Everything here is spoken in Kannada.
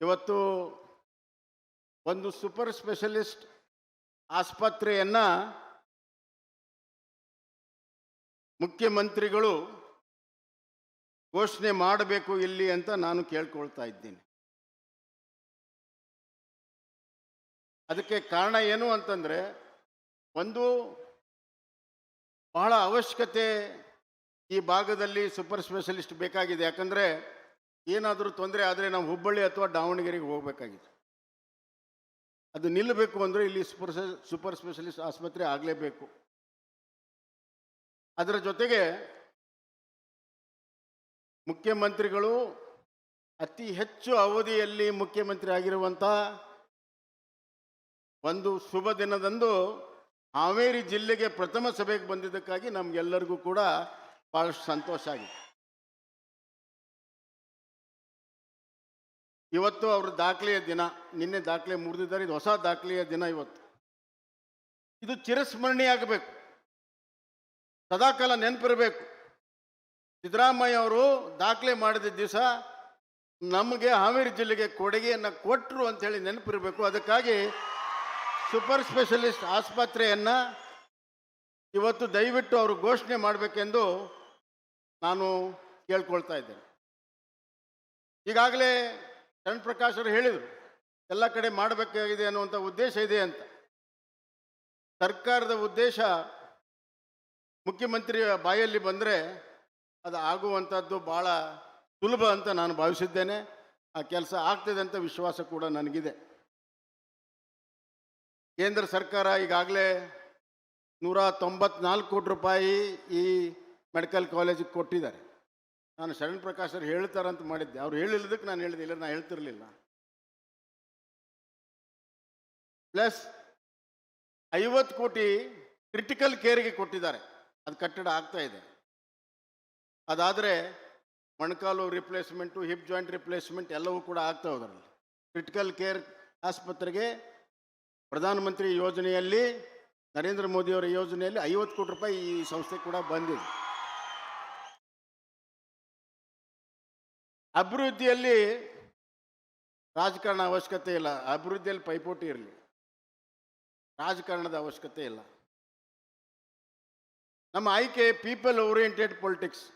ಇವತ್ತು ಒಂದು ಸೂಪರ್ ಸ್ಪೆಷಲಿಸ್ಟ್ ಆಸ್ಪತ್ರೆಯನ್ನ ಮುಖ್ಯಮಂತ್ರಿಗಳು ಘೋಷಣೆ ಮಾಡಬೇಕು ಇಲ್ಲಿ ಅಂತ ನಾನು ಕೇಳ್ಕೊಳ್ತಾ ಇದ್ದೀನಿ. ಅದಕ್ಕೆ ಕಾರಣ ಏನು ಅಂತಂದ್ರೆ ಒಂದು ಬಹಳ ಅವಶ್ಯಕತೆ ಈ ಭಾಗದಲ್ಲಿ ಸೂಪರ್ ಸ್ಪೆಷಲಿಸ್ಟ್ ಬೇಕಾಗಿದೆ. ಯಾಕಂದ್ರೆ ಏನಾದರೂ ತೊಂದರೆ ಆದರೆ ನಾವು ಹುಬ್ಬಳ್ಳಿ ಅಥವಾ ದಾವಣಗೆರೆಗೆ ಹೋಗಬೇಕಾಗಿದೆ ಅದು ನಿಲ್ಲಬೇಕು ಅಂದರೆ ಇಲ್ಲಿ ಸೂಪರ್ ಸೂಪರ್ ಸ್ಪೆಷಲಿಸ್ಟ್ ಆಸ್ಪತ್ರೆ ಆಗಲೇಬೇಕು. ಅದರ ಜೊತೆಗೆ ಮುಖ್ಯಮಂತ್ರಿಗಳು ಅತಿ ಹೆಚ್ಚು ಅವಧಿಯಲ್ಲಿ ಮುಖ್ಯಮಂತ್ರಿ ಆಗಿರುವಂಥ ಒಂದು ಶುಭ ದಿನದಂದು ಹಾವೇರಿ ಜಿಲ್ಲೆಗೆ ಪ್ರಥಮ ಸಭೆಗೆ ಬಂದಿದ್ದಕ್ಕಾಗಿ ನಮಗೆಲ್ಲರಿಗೂ ಕೂಡ ಭಾಳಷ್ಟು ಸಂತೋಷ ಆಗಿದೆ. ಇವತ್ತು ಅವರ ದಾಖಲೆಯ ದಿನ, ನಿನ್ನೆ ದಾಖಲೆ ಮುರಿದಿದ್ದಾರೆ ಇದು ಹೊಸ ದಾಖಲೆಯ ದಿನ ಇವತ್ತು. ಇದು ಚಿರಸ್ಮರಣೀಯ ಸದಾಕಾಲ ನೆನಪಿರಬೇಕು. ಸಿದ್ದರಾಮಯ್ಯ ಅವರು ದಾಖಲೆ ಮಾಡಿದ ದಿವಸ ನಮಗೆ ಹಾವೇರಿ ಜಿಲ್ಲೆಗೆ ಕೊಡುಗೆಯನ್ನು ಕೊಟ್ಟರು ಅಂತೇಳಿ ನೆನಪಿರಬೇಕು. ಅದಕ್ಕಾಗಿ ಸೂಪರ್ ಸ್ಪೆಷಲಿಸ್ಟ್ ಆಸ್ಪತ್ರೆಯನ್ನು ಇವತ್ತು ದಯವಿಟ್ಟು ಅವರು ಘೋಷಣೆ ಮಾಡಬೇಕೆಂದು ನಾನು ಕೇಳ್ಕೊಳ್ತಾ ಇದ್ದೇನೆ. ಈಗಾಗಲೇ ಶರಣ್ ಪ್ರಕಾಶ್ ಅವರು ಹೇಳಿದರು, ಎಲ್ಲ ಕಡೆ ಮಾಡಬೇಕಾಗಿದೆ ಅನ್ನುವಂಥ ಉದ್ದೇಶ ಇದೆ ಅಂತ. ಸರ್ಕಾರದ ಉದ್ದೇಶ ಮುಖ್ಯಮಂತ್ರಿಯ ಬಾಯಲ್ಲಿ ಬಂದರೆ ಅದು ಆಗುವಂಥದ್ದು ಭಾಳ ಸುಲಭ ಅಂತ ನಾನು ಭಾವಿಸಿದ್ದೇನೆ. ಆ ಕೆಲಸ ಆಗ್ತದೆ ಅಂತ ವಿಶ್ವಾಸ ಕೂಡ ನನಗಿದೆ. ಕೇಂದ್ರ ಸರ್ಕಾರ ಈಗಾಗಲೇ ನೂರ ತೊಂಬತ್ನಾಲ್ಕು ಕೋಟಿ ರೂಪಾಯಿ ಈ ಮೆಡಿಕಲ್ ಕಾಲೇಜಿಗೆ ಕೊಟ್ಟಿದ್ದಾರೆ. ನಾನು ಶರಣ್ ಪ್ರಕಾಶ್ ಅವ್ರು ಹೇಳ್ತಾರಂತ ಮಾಡಿದ್ದೆ. ಅವ್ರು ಹೇಳಿಲ್ಲದಕ್ಕೆ ನಾನು ಹೇಳಿದೆ. ಇಲ್ಲ ನಾನು ಹೇಳ್ತಿರ್ಲಿಲ್ಲ. ಪ್ಲಸ್ ಐವತ್ತು ಕೋಟಿ ಕ್ರಿಟಿಕಲ್ ಕೇರ್ಗೆ ಕೊಟ್ಟಿದ್ದಾರೆ. ಅದು ಕಟ್ಟಡ ಆಗ್ತಾ ಇದೆ. ಅದಾದರೆ ಮೊಣಕಾಲು ರಿಪ್ಲೇಸ್ಮೆಂಟು ಹಿಪ್ ಜಾಯಿಂಟ್ ರಿಪ್ಲೇಸ್ಮೆಂಟ್ ಎಲ್ಲವೂ ಕೂಡ ಆಗ್ತಾ ಹೋದ್ರಲ್ಲಿ. ಕ್ರಿಟಿಕಲ್ ಕೇರ್ ಆಸ್ಪತ್ರೆಗೆ ಪ್ರಧಾನಮಂತ್ರಿ ಯೋಜನೆಯಲ್ಲಿ ನರೇಂದ್ರ ಮೋದಿಯವರ ಯೋಜನೆಯಲ್ಲಿ ಐವತ್ತು ಕೋಟಿ ರೂಪಾಯಿ ಈ ಸಂಸ್ಥೆ ಕೂಡ ಬಂದಿದೆ. ಅಭಿವೃದ್ಧಿಯಲ್ಲಿ ರಾಜಕಾರಣ ಅವಶ್ಯಕತೆ ಇಲ್ಲ. ಅಭಿವೃದ್ಧಿಯಲ್ಲಿ ಪೈಪೋಟಿ ಇರಲಿ. ರಾಜಕಾರಣದ ಅವಶ್ಯಕತೆ ಇಲ್ಲ. ನಮ್ಮ ಆಯ್ಕೆ ಪೀಪಲ್ ಓರಿಯೆಂಟೆಡ್ ಪೊಲಿಟಿಕ್ಸ್